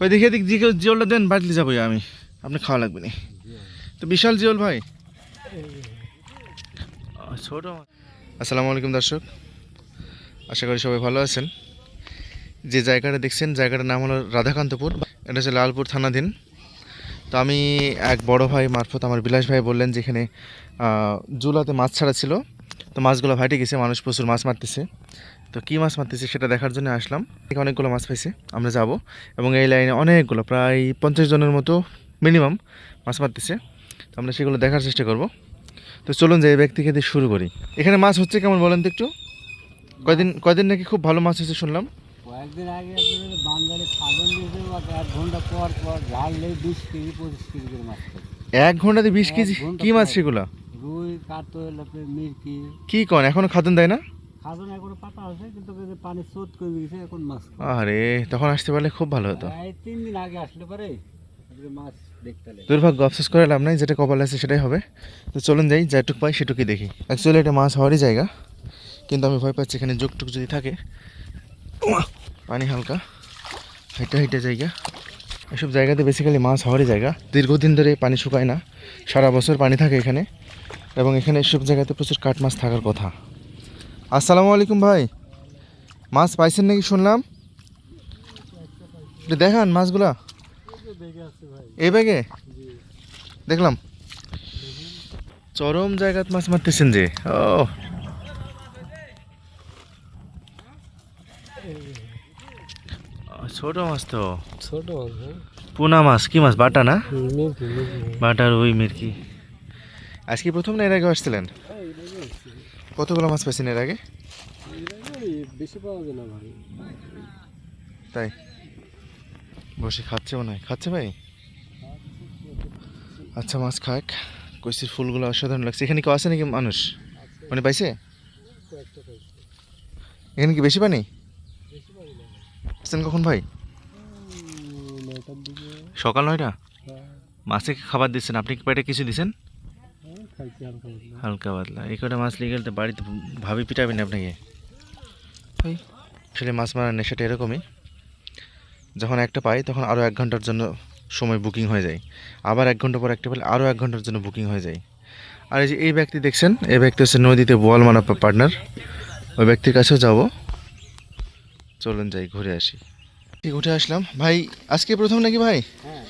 ওই দেখে দিক দিকে জিওলটা দেন, বাড়িতে যাব আমি। আপনি খাওয়া লাগবে না। তো বিশাল জিওল ভাই। ছোট। আসসালামু আলাইকুম দর্শক। আশা করি সবাই ভালো আছেন। যে জায়গাটা দেখছেন, জায়গাটার নাম হলো রাধাকান্তপুর। এটা হচ্ছে লালপুর থানাধীন। তো আমি এক বড় ভাই মারফত আমার বিলাস ভাই বললেন যেখানে জুলাতে মাছ ছাড়া ছিল। তো মাছগুলো ভাইটে গেছে মানুষ প্রচুর মাছ মারতেছে। তো কী মাছ মারতেছে সেটা দেখার জন্য আসলাম। এখানে অনেকগুলো মাছ পাইছে আমরা যাব। এবং এই লাইনে অনেকগুলো প্রায় পঞ্চাশ জনের মতো মিনিমাম মাছ মারতেছে। তো আমরা সেগুলো দেখার চেষ্টা করব। তো চলুন যে এই ব্যক্তি দিয়ে শুরু করি। এখানে মাছ হচ্ছে কেমন বলেন তো একটু? কয়দিন কয়দিন নাকি খুব ভালো মাছ হচ্ছে শুনলাম। কয়েকদিন আগে আপনাদের বাঙালি খাবেন দিয়েছে এক ঘণ্টা পর পর ঝাড়লে বিশ কেজি পঁচিশ কেজি করে মাছ এক ঘন্টাতে বিশ কেজি? কী মাছ সেগুলো? রুই কাতল আপনার মিরকি। কী কন এখনও খাদন দেয় না? খাজন এখন পাতা আছে কিন্তু পানি স্রোত করে দিয়েছে এখন মাছ আরে তখন আসতে পারলে খুব ভালো হতো। এই তিন দিন আগে আসলে পারে মাছ দেখতে দুর্ভাগ্য আফসোস করে লাভ নাই যেটা কপাল আছে সেটাই হবে। তো চলুন যাই যেটুক পাই সেটুকুই দেখি। অ্যাকচুয়ালি এটা মাছ হওয়ারই জায়গা কিন্তু আমি ভয় পাচ্ছি এখানে যুগটুক যদি থাকে। পানি হালকা হেঁটে হেঁটে জায়গা। এসব জায়গাতে বেসিক্যালি মাছ হওয়ারই জায়গা। দীর্ঘদিন ধরে পানি শুকায় না। সারা বছর পানি থাকে এখানে। এবং এখানে এসব জায়গাতে প্রচুর কাঠ মাছ থাকার কথা। আসসালামু আলাইকুম ভাই। মাছ পাইছেন নাকি শুনলাম? দেখান মাছগুলা। এই ব্যাগে? দেখলাম। চরম জায়গাত মাছ মারতেছেন যে। ও ছোট মাছ তো। ছোট মাছ হ্যাঁ। পোনা মাছ কি মাছ? বাটা না? মিরকি বাটার ওই মির্কি। আজকে প্রথম না এর আগে আসছিলেন? কতগুলো মাছ পাইছেন এর আগে? বেশি পাওয়া যায় না ভাই। তাই? বসে খাচ্ছে মনে হয়। খাচ্ছে ভাই? আচ্ছা মাছ খাক। কইসির ফুলগুলো অসাধারণ লাগছে। এখানে কেউ আছে নাকি মানুষ? মানে পাইছে? এখানে কি বেশি পানি? বেশি আসছেন কখন ভাই? সকাল নয়টা? হ্যাঁ মাছে খাবার দিচ্ছেন আপনি কি পেটে কিছু দিচ্ছেন? হালকা পাতলা। এই কটা মাছ লিগে গেলে তো বাড়িতে ভাবি পিটাবেন আপনাকে? ওই আসলে মাছ মারার নেশাটা এরকমই। যখন একটা পাই তখন আরও এক ঘণ্টার জন্য সময় বুকিং হয়ে যায়। আবার এক ঘণ্টা পর একটা পেলে আরও এক ঘণ্টার জন্য বুকিং হয়ে যায়। আর এই যে এই ব্যক্তি দেখছেন এই ব্যক্তি হচ্ছে নদীতে বোয়াল মানা পার্টনার। ওই ব্যক্তির কাছেও যাব। চলুন যাই ঘুরে আসি। উঠে আসলাম। ভাই আজকে প্রথম নাকি ভাই? হ্যাঁ।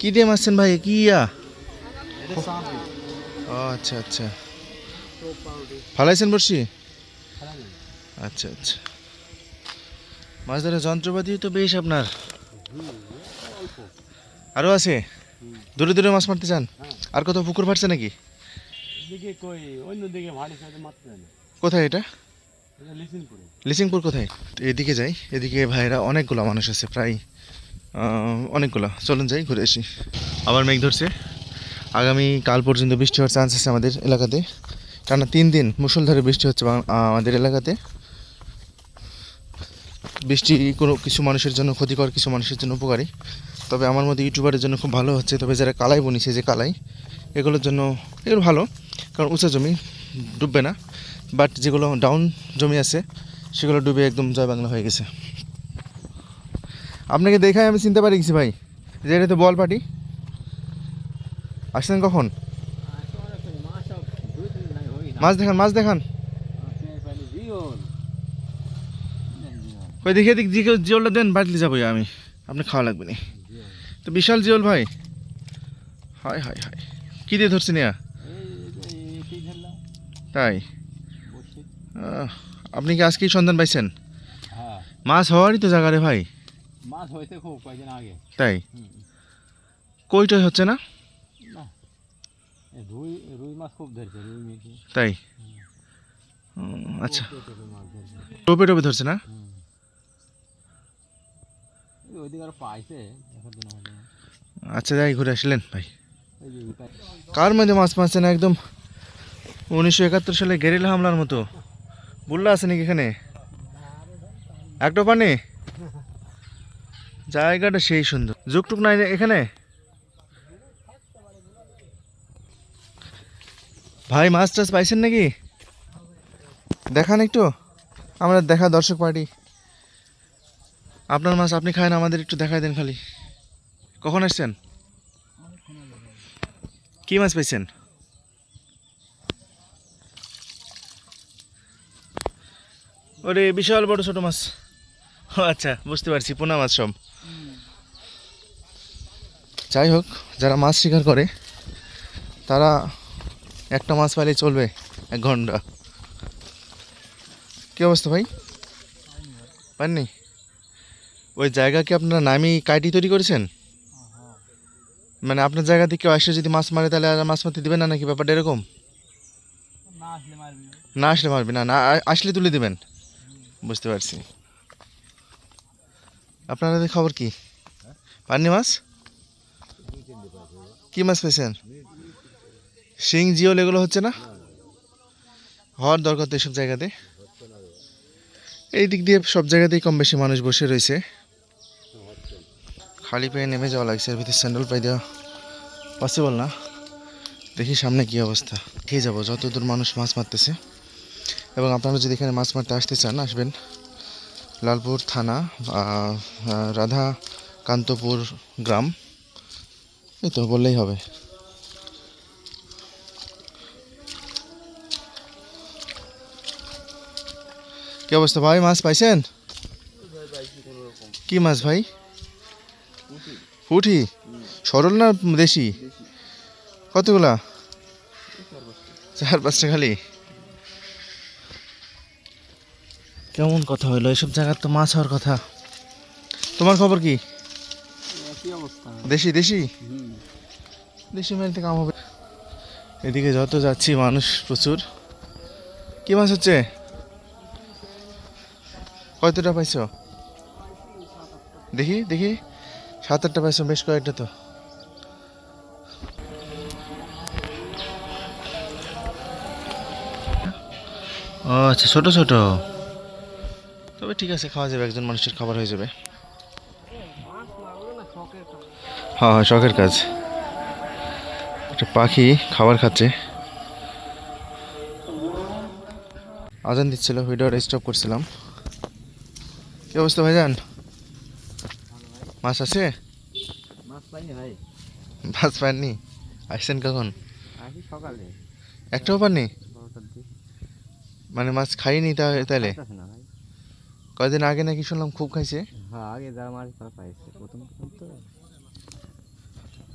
কী দিয়ে মারছেন ভাই? কি ইয়া? আচ্ছা আচ্ছা। ফালাইছেন বর্ষি আচ্ছা আচ্ছা। মাছ ধরার যন্ত্রপাতিও তো বেশ আপনার। আরও আছে? দূরে দূরে মাছ মারতে চান? হ্যাঁ। আর কত পুকুর ফাটছে নাকি? কোথায় এটা? লিসিংপুর কোথায়? এদিকে যাই। এদিকে ভাইরা অনেকগুলো মানুষ আছে, প্রায় অনেকগুলো। চলুন যাই, ঘুরে আসি। আবার মেঘ ধরছে। আগামী কাল পর্যন্ত বৃষ্টি হওয়ার চান্স আছে আমাদের এলাকাতে। টানা তিন দিন মুসলধারে বৃষ্টি হচ্ছে আমাদের এলাকাতে। বৃষ্টি কোনো কিছু মানুষের জন্য ক্ষতিকর, কিছু মানুষের জন্য উপকারী। তবে আমার মধ্যে ইউটিউবারের জন্য খুব ভালো হচ্ছে। তবে যারা কালাই বনিছে, যে কালাই, এগুলোর জন্য এগুলো ভালো। কারণ উঁচা জমি ডুববে না। বাট যেগুলো ডাউন জমি আছে, সেগুলো ডুবে একদম জয় বাংলা হয়ে গেছে। আপনাকে দেখায় আমি চিনতে পারি গেছি ভাই? যে এটা তো বল পার্টি। আসছেন কখন? মাছ দেখান মাছ দেখান। কই, দেখে দিক দিকে জিওলটা দেন, বাড়িতে যাব আমি। আপনি খাওয়া লাগবে না। তো বিশাল জিওল ভাই। হায় হায় হায়। কী দিয়ে ধরছেন ইয়া? তাই। আপনি কি আজকেই সন্ধান পাইছেন? হ্যাঁ। মাছ হওয়ারই তো জায়গা রে ভাই। মাছ হয়েছে খুব কয়েকদিন আগে। তাই। কইটাই হচ্ছে না? রুই রুই মাছ খুব ধরছে রুই তাই? আচ্ছা। টোপে টোপে ধরছে না? পাইছে আচ্ছা যাই ঘুরে আসলেন ভাই। কার মধ্যে মাছ মারছে না একদম? উনিশশো একাত্তর সালে গেরিলা হামলার মতো। বুল্লা আছে নাকি এখানে? একটা পানি জায়গাটা সেই সুন্দর। যুগটুক নাই এখানে? ভাই, মাছ টাছ পাইছেন নাকি? দেখান একটু। আমরা দেখা দর্শক পার্টি। আপনার মাছ আপনি খায় আমাদের একটু দেখাই দেন খালি। কখন আসছেন কি মাছ পেয়েছেন ওরে বিশাল বড় ছোট মাছ। ও আচ্ছা বুঝতে পারছি পোনা মাছ সব। যাই হোক যারা মাছ শিকার করে তারা একটা মাছ পাইলে চলবে এক ঘণ্টা। কি অবস্থা ভাই? পাননি? ওই জায়গা কি আপনারা নামি কাইটি তৈরি করেছেন? মানে আপনার জায়গা থেকে কেউ এসে যদি মাছ মারে তাহলে আর মাছ মারতে দিবেন না নাকি? ব্যাপারটা এরকম? না আসলে মারবি না। আসলে মারবি না না আসলে তুলে দিবেন? বুঝতে পারছি। আপনাদের খবর কি? পাননি মাছ? কি মাছ পেয়েছেন? শিং, জিওল এগুলো হচ্ছে না? হওয়ার দরকার তো এসব জায়গাতে। এই দিক দিয়ে সব জায়গাতেই কম বেশি মানুষ বসে রয়েছে। খালি পায়ে নেমে যাওয়া লাগছে, এর ভিতরে স্যান্ডেল পাই দেওয়া পসিবল না। দেখি সামনে কি অবস্থা। খেয়ে যাব, যতদূর মানুষ মাছ মারতেছে। এবং আপনারা যদি এখানে মাছ মারতে আসতে চান, আসবেন লালপুর থানা রাধা কান্তপুর গ্রাম। এই তো, বললেই হবে। কি অবস্থা ভাই, মাছ পাইছেন? কি মাছ ভাই? পুঁটি। সরল না দেশি? কতগুলা? চার পাঁচটা খালি? কেমন কথা হইল? এসব জায়গার তো মাছ হওয়ার কথা। তোমার খবর কি? দেশি দেশি? দেশি মাছ কাম হবে। এদিকে যত যাচ্ছি মানুষ প্রচুর। কি মাছ হচ্ছে? কয়টা পাইছো? দেখি দেখি। সাত আটটা পাইছো বেশ কয়েকটা তো। ও আচ্ছা ছোট ছোট। তবে ঠিক আছে খাওয়া যাবে একজন মানুষের খাবার হয়ে যাবে। হ্যাঁ হ্যাঁ শখের কাজ। একটা পাখি খাবার খাচ্ছে। আজান দিচ্ছিল ভিডিওটা স্টপ করছিলাম। কি অবস্থা ভাইজান? মাছ আছে? মাছ পাইনি পাননি? আসছেন কখন? সকালে। একটাও পাননি? মানে মাছ খাইনি তাহলে? কয়দিন আগে নাকি শুনলাম খুব খাইছে? হ্যাঁ আগে যারা মাছ তারা পাইছে। প্রথম প্রথম তো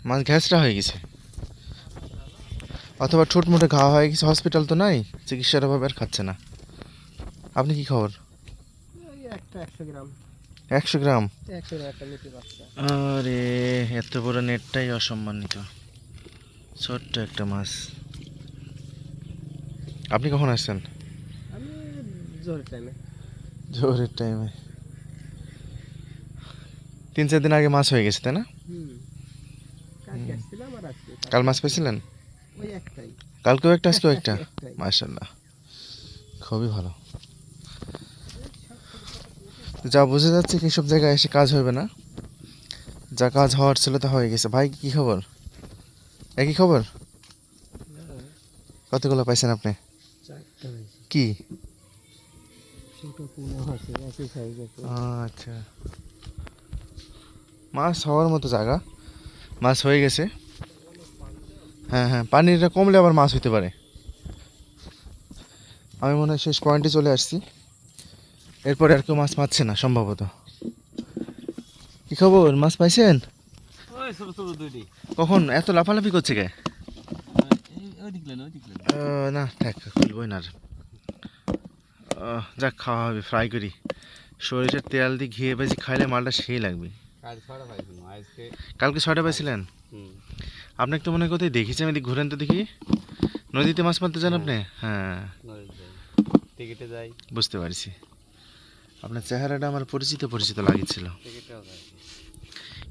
মাছ ঘ্যাসটা হয়ে গেছে? অথবা ছোট মোটো ঘা হয়ে গেছে হসপিটাল তো নাই চিকিৎসার অভাবে আর খাচ্ছে না। আপনি কি খবর? একশো গ্রাম। একশো গ্রাম? আরে এত বড় নেটটাই অসম্মানিত। ছোট্ট একটা মাছ। আপনি কখন আসছেন? আমি জোর টাইমে জোরের টাইমে তিন চার দিন আগে মাছ হয়ে গেছে তাই না? কাল মাছ পেয়েছিলেন? কালকেও একটা আজকেও একটা? মাশাল্লাহ খুবই ভালো। যা বুঝে যাচ্ছে কি সব জায়গায় এসে কাজ হবে না। যা কাজ হওয়ার ছিল তা হয়ে গেছে। ভাই কি খবর? একই খবর? কতগুলো পাইছেন আপনি? কি? ছোটো কোনো আছে একই সাইজ আছে আচ্ছা। মাছ হওয়ার মতো জায়গা। মাছ হয়ে গেছে। হ্যাঁ হ্যাঁ পানিটা কমলে আবার মাছ হইতে পারে। আমি মনে হয় শেষ পয়েন্টে চলে আসছি। এরপরে আর কেউ মাছ পাচ্ছে না সম্ভবত। কি খবর? মাছ পাইছেন? কখন? এত লাফালাফি করছে কে? না থাক খুলবই না যাক খাওয়া হবে ফ্রাই করি। সরিষার তেল দিয়ে ঘিয়ে বেশি খাইলে মালটা সেই লাগবে। কালকে ছয়টা পাইছিলেন? আপনাকে তো মনে হয় কোথায় দেখেছি আমি ঘুরেন তো দেখি। নদীতে মাছ মারতে যান আপনি? হ্যাঁ। টিকিটে যাই। বুঝতে পারছি। আপনার চেহারাটা আমার পরিচিত পরিচিত লাগছিল।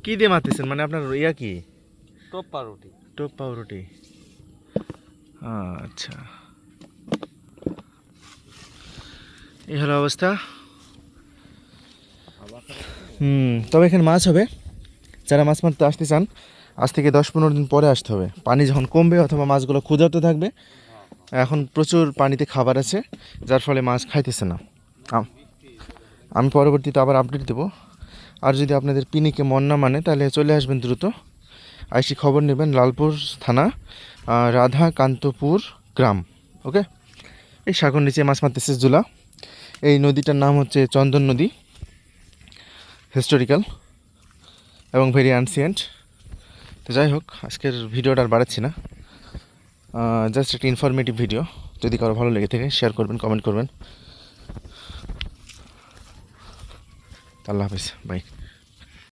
কি দিয়ে মারতেছেন? মানে আপনার ইয়া কি? টপ পাউরুটি টোপ পাউরুটি আচ্ছা। এই হলো অবস্থা। হুম, তবে এখানে মাছ হবে। যারা মাছ মারতে আসতে চান, আজ থেকে দশ পনেরো দিন পরে আসতে হবে। পানি যখন কমবে অথবা মাছগুলো ক্ষুধার্ত থাকবে, এখন প্রচুর পানিতে খাবার আছে, যার ফলে মাছ খাইতেছে না। আম- পরবর্তীতে আবার আপডেট দেবো। আর যদি আপনাদের পিনিকে মন না মানে তাহলে চলে আসবেন দ্রুত। আইসি খবর নেবেন, লালপুর থানা রাধাকান্তপুর গ্রাম, ওকে? এই সাগর নিচে মাছ মারতেছে জুলা। এই নদীটার নাম হচ্ছে চন্দন নদী হিস্টোরিক্যাল এবং ভেরি আনসিয়েন্ট তো যাই হোক, আজকের ভিডিওটা আর বাড়াচ্ছি না। জাস্ট একটা ইনফরমেটিভ ভিডিও যদি কারও ভালো লেগে থাকে শেয়ার করবেন কমেন্ট করবেন। আল্লাহ হাফিজ বাই